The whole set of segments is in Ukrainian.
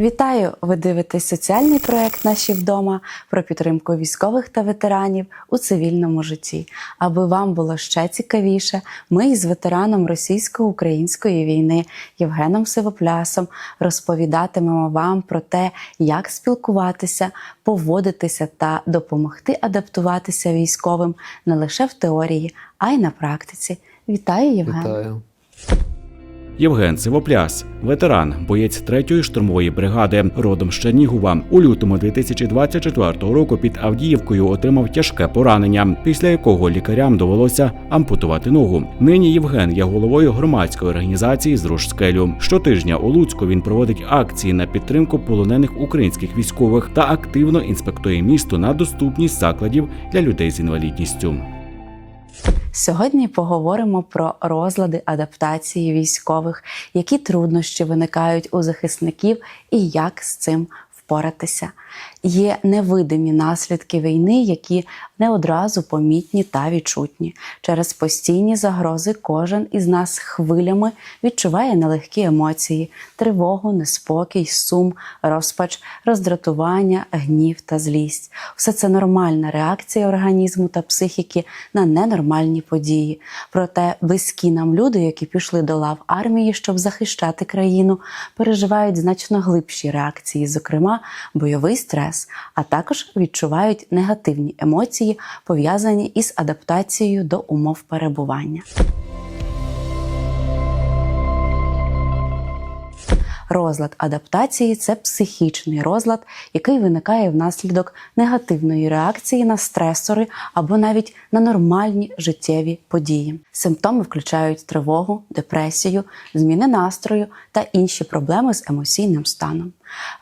Вітаю! Ви дивитесь соціальний проект Наші вдома про підтримку військових та ветеранів у цивільному житті. Аби вам було ще цікавіше, ми із ветераном російсько-української війни Євгеном Сивоплясом розповідатимемо вам про те, як спілкуватися, поводитися та допомогти адаптуватися військовим не лише в теорії, а й на практиці. Вітаю, Євген! Вітаю. Євген Сивопляс, ветеран, боєць 3-ї штурмової бригади, родом з Чернігова. У лютому 2024 року під Авдіївкою отримав тяжке поранення, після якого лікарям довелося ампутувати ногу. Нині Євген є головою громадської організації «Зруш скелю». Щотижня у Луцьку він проводить акції на підтримку полонених українських військових та активно інспектує місто на доступність закладів для людей з інвалідністю. Сьогодні поговоримо про розлади адаптації військових, які труднощі виникають у захисників і як з цим впоратися. Є невидимі наслідки війни, які не одразу помітні та відчутні. Через постійні загрози кожен із нас хвилями відчуває нелегкі емоції: тривогу, неспокій, сум, розпач, роздратування, гнів та злість. Все це нормальна реакція організму та психіки на ненормальні події. Проте близькі нам люди, які пішли до лав армії, щоб захищати країну, переживають значно глибші реакції, зокрема бойовий стрес, а також відчувають негативні емоції, пов'язані із адаптацією до умов перебування. Розлад адаптації це психічний розлад, який виникає внаслідок негативної реакції на стресори або навіть на нормальні життєві події. Симптоми включають тривогу, депресію, зміни настрою та інші проблеми з емоційним станом.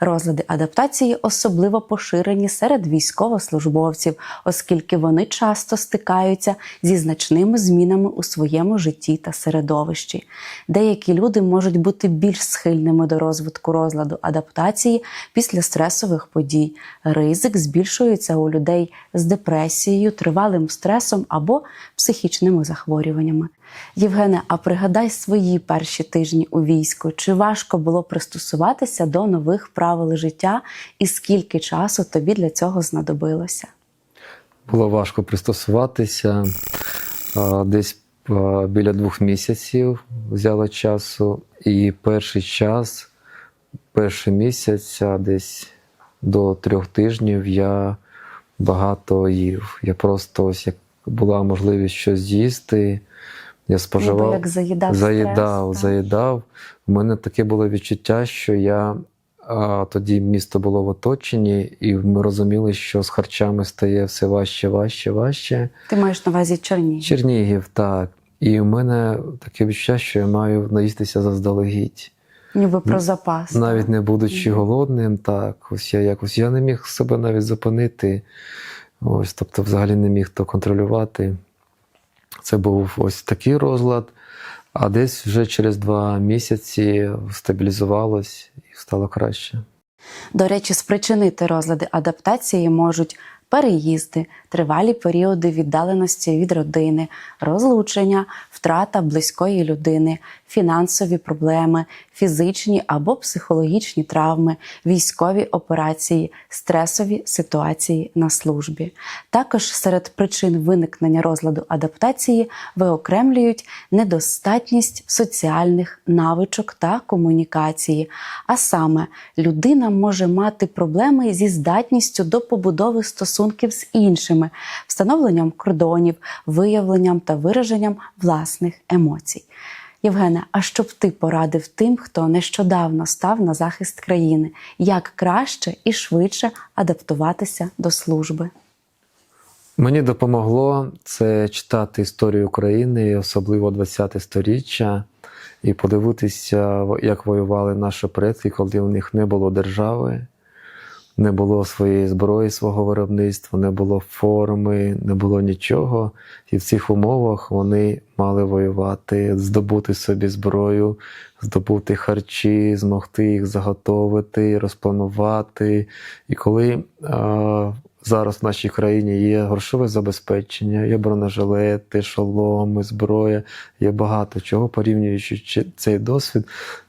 Розлади адаптації особливо поширені серед військовослужбовців, оскільки вони часто стикаються зі значними змінами у своєму житті та середовищі. Деякі люди можуть бути більш схильними до розвитку розладу адаптації після стресових подій. Ризик збільшується у людей з депресією, тривалим стресом або психічними захворюваннями. Євгене, а пригадай свої перші тижні у війську. Чи важко було пристосуватися до нових правил життя, і скільки часу тобі для цього знадобилося? Було важко пристосуватися. Десь біля двох місяців взяло часу. І перший час, перший місяць, десь до трьох тижнів я багато їв. Я просто ось як була можливість щось з'їсти. Я споживав, Ніби як заїдав заїдав, стрес, заїдав. У мене таке було відчуття, що я а, тоді місто було в оточенні, і ми розуміли, що з харчами стає все важче, важче, важче. Ти маєш на увазі Чернігів? Чернігів, так. І у мене таке відчуття, що я маю наїстися заздалегідь. Ніби про запас. Навіть не будучи голодним, так. Ось я якось я не міг себе навіть зупинити. Ось, тобто, взагалі не міг то контролювати. Це був ось такий розлад. А десь вже через два місяці стабілізувалось і стало краще. До речі, спричинити розлади адаптації можуть переїзди, тривалі періоди віддаленості від родини, розлучення, втрата близької людини, фінансові проблеми, фізичні або психологічні травми, військові операції, стресові ситуації на службі. Також серед причин виникнення розладу адаптації виокремлюють недостатність соціальних навичок та комунікації. А саме людина може мати проблеми зі здатністю до побудови стосунків з іншими, встановленням кордонів, виявленням та вираженням власних емоцій. Євгене, а що б ти порадив тим, хто нещодавно став на захист країни, як краще і швидше адаптуватися до служби? Мені допомогло це читати історію України, особливо 20-те сторіччя, і подивитися, як воювали наші предки, коли у них не було держави, не було своєї зброї, свого виробництва, не було форми, не було нічого. І в цих умовах вони мали воювати, здобути собі зброю, здобути харчі, змогти їх заготовити, розпланувати. І коли е, зараз в нашій країні є грошове забезпечення, є бронежилети, шоломи, зброя, є багато чого. Порівнюючи цей досвід,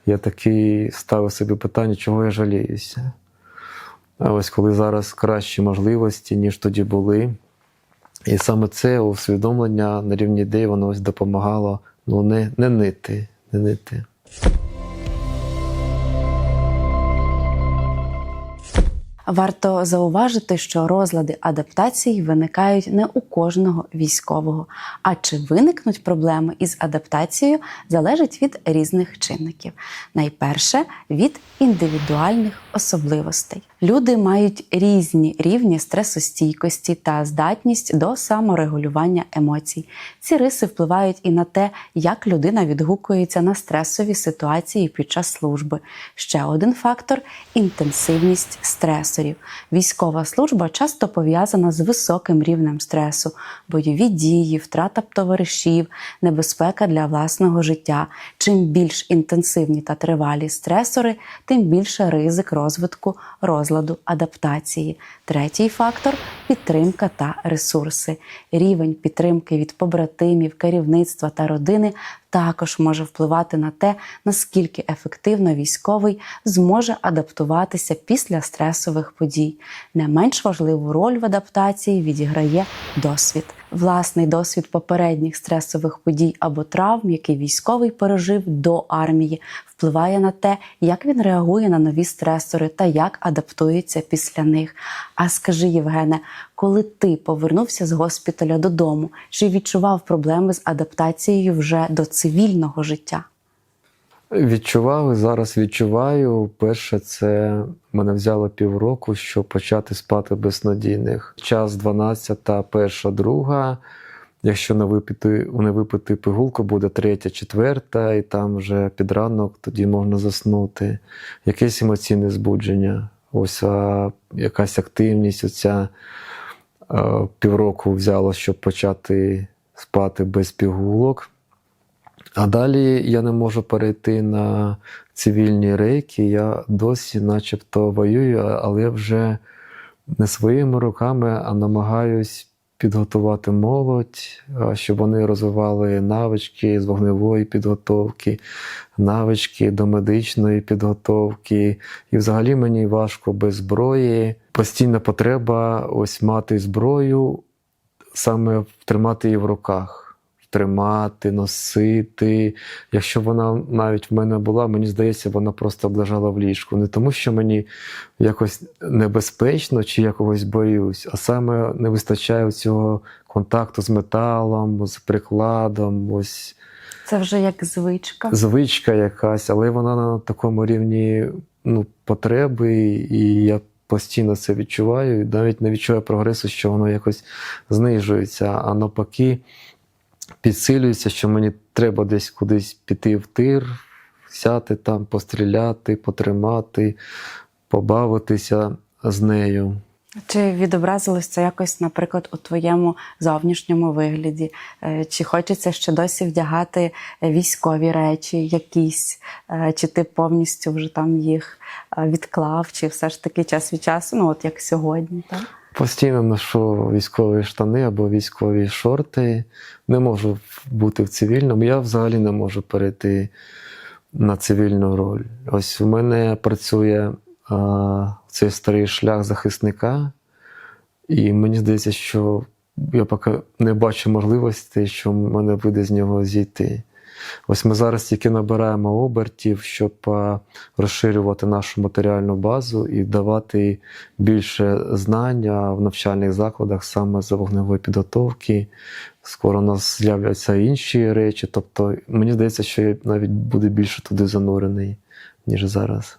я такий ставив собі питання, чого я жаліюся. Ось коли зараз кращі можливості, ніж тоді були. І саме це усвідомлення на рівні ідей, воно ось допомагало ну, не, не нити, не нити. Варто зауважити, що розлади адаптації виникають не у кожного військового. А чи виникнуть проблеми із адаптацією, залежить від різних чинників. Найперше від індивідуальних особливостей. Люди мають різні рівні стресостійкості та здатність до саморегулювання емоцій. Ці риси впливають і на те, як людина відгукується на стресові ситуації під час служби. Ще один фактор інтенсивність стресорів. Військова служба часто пов'язана з високим рівнем стресу, бойові дії, втрата товаришів, небезпека для власного життя. Чим більш інтенсивні та тривалі стресори, тим більше ризик розвитку розладу адаптації. Третій фактор підтримка та ресурси. Рівень підтримки від побратимів, керівництва та родини також може впливати на те, наскільки ефективно військовий зможе адаптуватися після стресових подій. Не менш важливу роль в адаптації відіграє досвід. Власний досвід попередніх стресових подій або травм, який військовий пережив до армії, впливає на те, як він реагує на нові стресори та як адаптується після них. А скажи, Євгене, коли ти повернувся з госпіталя додому, чи відчував проблеми з адаптацією вже до цивільного життя? Відчував і зараз відчуваю. Перше, це мене взяло півроку, щоб почати спати без снодійних. Час 12, перша, друга. Якщо не випити, не випити пигулку, буде третя, четверта, і там вже під ранок тоді можна заснути. Якесь емоційне збудження, ось а, якась активність. Оця а, півроку взяло, щоб почати спати без пігулок. А далі я не можу перейти на цивільні рейки. Я досі, начебто, воюю, але вже не своїми руками, а намагаюсь підготувати молодь, щоб вони розвивали навички з вогневої підготовки, навички до медичної підготовки. І взагалі мені важко без зброї. Постійна потреба ось мати зброю, саме тримати її в руках. Тримати, носити. Якщо вона навіть в мене була, мені здається, вона просто лежала в ліжку. Не тому, що мені якось небезпечно чи я когось боюсь, а саме не вистачає цього контакту з металом, з прикладом, ось Це вже як звичка. звичка якась, але вона на такому рівні ну, потреби, і я постійно це відчуваю. І навіть не відчуваю прогресу, що воно якось знижується, а навпаки, підсилюється, що мені треба десь кудись піти в тир, сяти там, постріляти, потримати, побавитися з нею. Чи відобразилось це якось, наприклад, у твоєму зовнішньому вигляді? Е, Чи хочеться ще досі вдягати військові речі якісь, Е, чи ти повністю вже там їх е, відклав, чи все ж таки час від часу, ну от як сьогодні, так? Постійно ношу військові штани або військові шорти. Не можу бути в цивільному. Я взагалі не можу перейти на цивільну роль. Ось у мене працює а, цей старий шлях захисника, і мені здається, що я поки не бачу можливості, що в мене вийде з нього зійти. Ось ми зараз тільки набираємо обертів, щоб розширювати нашу матеріальну базу і давати більше знання в навчальних закладах саме з вогневої підготовки. Скоро у нас з'являться інші речі. Тобто, мені здається, що я навіть буду більше туди занурений, ніж зараз.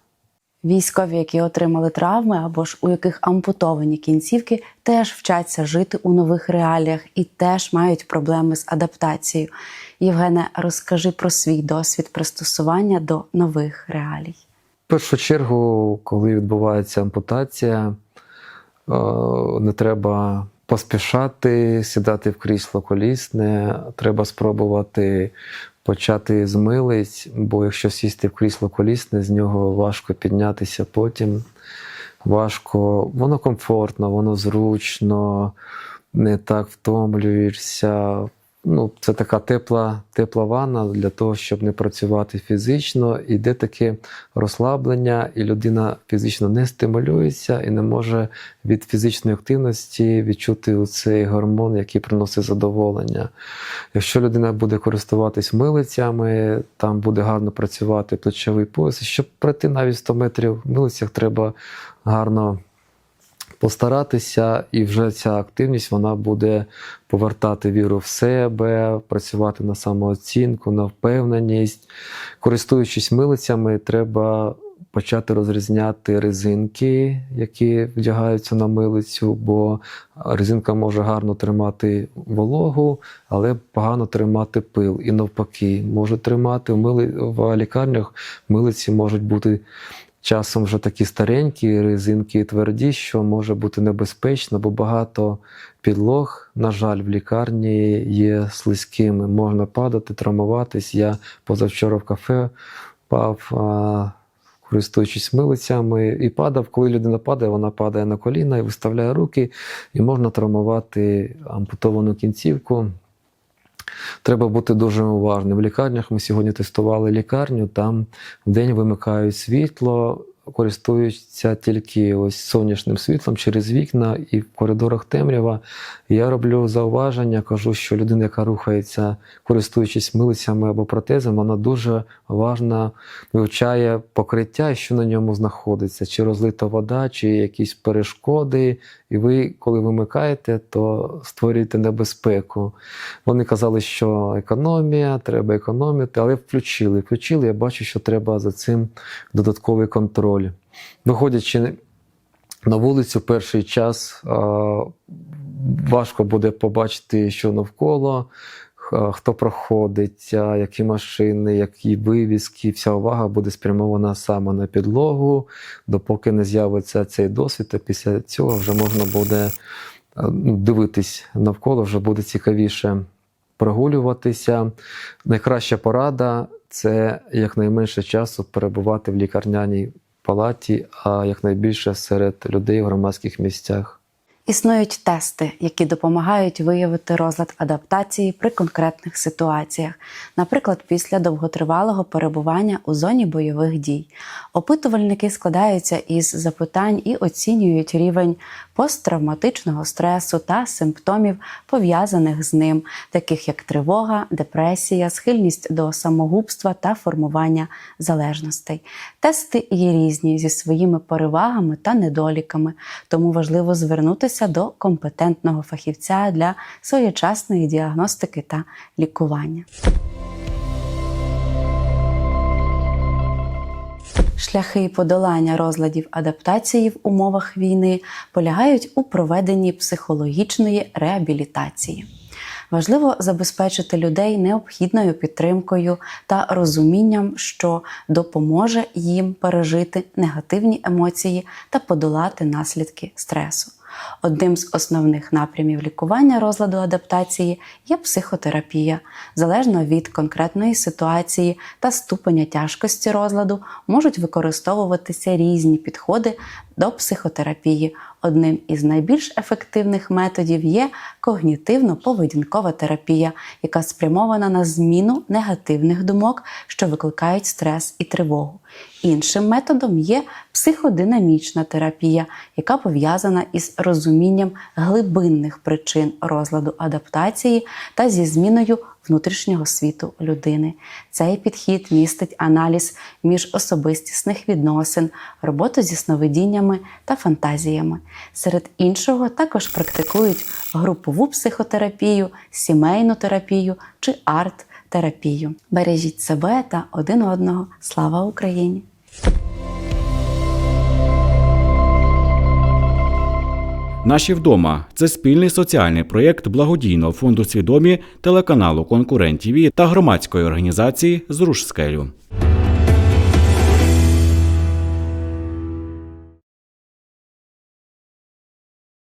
Військові, які отримали травми або ж у яких ампутовані кінцівки, теж вчаться жити у нових реаліях і теж мають проблеми з адаптацією. Євгене, розкажи про свій досвід пристосування до нових реалій. В першу чергу, коли відбувається ампутація, е, не треба поспішати, сідати в крісло колісне, треба спробувати почати з милиць, бо якщо сісти в крісло колісне, з нього важко піднятися потім. важко. Воно комфортно, воно зручно, не так втомлюєшся. Ну, це така тепла, тепла ванна для того, щоб не працювати фізично. Іде таке розслаблення, і людина фізично не стимулюється і не може від фізичної активності відчути цей гормон, який приносить задоволення. Якщо людина буде користуватись милицями, там буде гарно працювати плечовий пояс. Щоб пройти навіть 100 метрів в милицях, треба гарно постаратися, і вже ця активність вона буде повертати віру в себе, працювати на самооцінку, на впевненість. Користуючись милицями, треба почати розрізняти резинки, які вдягаються на милицю, бо резинка може гарно тримати вологу, але погано тримати пил. І навпаки, може тримати в, мили... в лікарнях милиці можуть бути часом вже такі старенькі резинки тверді, що може бути небезпечно, бо багато підлог, на жаль, в лікарні є слизькими. Можна падати, травмуватись. Я позавчора в кафе впав, користуючись милицями, і падав. Коли людина падає, вона падає на коліна і виставляє руки, і можна травмувати ампутовану кінцівку. Треба бути дуже уважним. В лікарнях ми сьогодні тестували лікарню, там день вимикають світло, користуються тільки ось сонячним світлом через вікна і в коридорах темрява. Я роблю зауваження, кажу, що людина, яка рухається, користуючись милицями або протезом, вона дуже уважно вивчає покриття, що на ньому знаходиться, чи розлита вода, чи якісь перешкоди. І ви, коли вимикаєте, то створюєте небезпеку. Вони казали, що економія, треба економити, але включили. Включили, я бачу, що треба за цим додатковий контроль. Виходячи на вулицю, перший час важко буде побачити, що навколо, хто проходить, які машини, які вивіски. Вся увага буде спрямована саме на підлогу, допоки не з'явиться цей досвід, а після цього вже можна буде ну, дивитись навколо, вже буде цікавіше прогулюватися. Найкраща порада це якнайменше часу перебувати в лікарняній палаті, а якнайбільше серед людей в громадських місцях. Існують тести, які допомагають виявити розлад адаптації при конкретних ситуаціях, наприклад, після довготривалого перебування у зоні бойових дій. Опитувальники складаються із запитань і оцінюють рівень посттравматичного стресу та симптомів, пов'язаних з ним, таких як тривога, депресія, схильність до самогубства та формування залежностей. Тести є різні зі своїми перевагами та недоліками, тому важливо звернутися до компетентного фахівця для своєчасної діагностики та лікування. Шляхи подолання розладів адаптації в умовах війни полягають у проведенні психологічної реабілітації. Важливо забезпечити людей необхідною підтримкою та розумінням, що допоможе їм пережити негативні емоції та подолати наслідки стресу. Одним з основних напрямів лікування розладу адаптації є психотерапія. Залежно від конкретної ситуації та ступеня тяжкості розладу можуть використовуватися різні підходи до психотерапії. Одним із найбільш ефективних методів є когнітивно-поведінкова терапія, яка спрямована на зміну негативних думок, що викликають стрес і тривогу. Іншим методом є психодинамічна терапія, яка пов'язана із розумінням глибинних причин розладу адаптації та зі зміною внутрішнього світу людини. Цей підхід містить аналіз міжособистісних відносин, роботу зі сновидіннями та фантазіями. Серед іншого також практикують групову психотерапію, сімейну терапію чи арт-терапію. Бережіть себе та один одного. Слава Україні! Наші вдома це спільний соціальний проєкт благодійного фонду свідомі телеканалу Конкурент ТВ» та громадської організації Зруш скелю.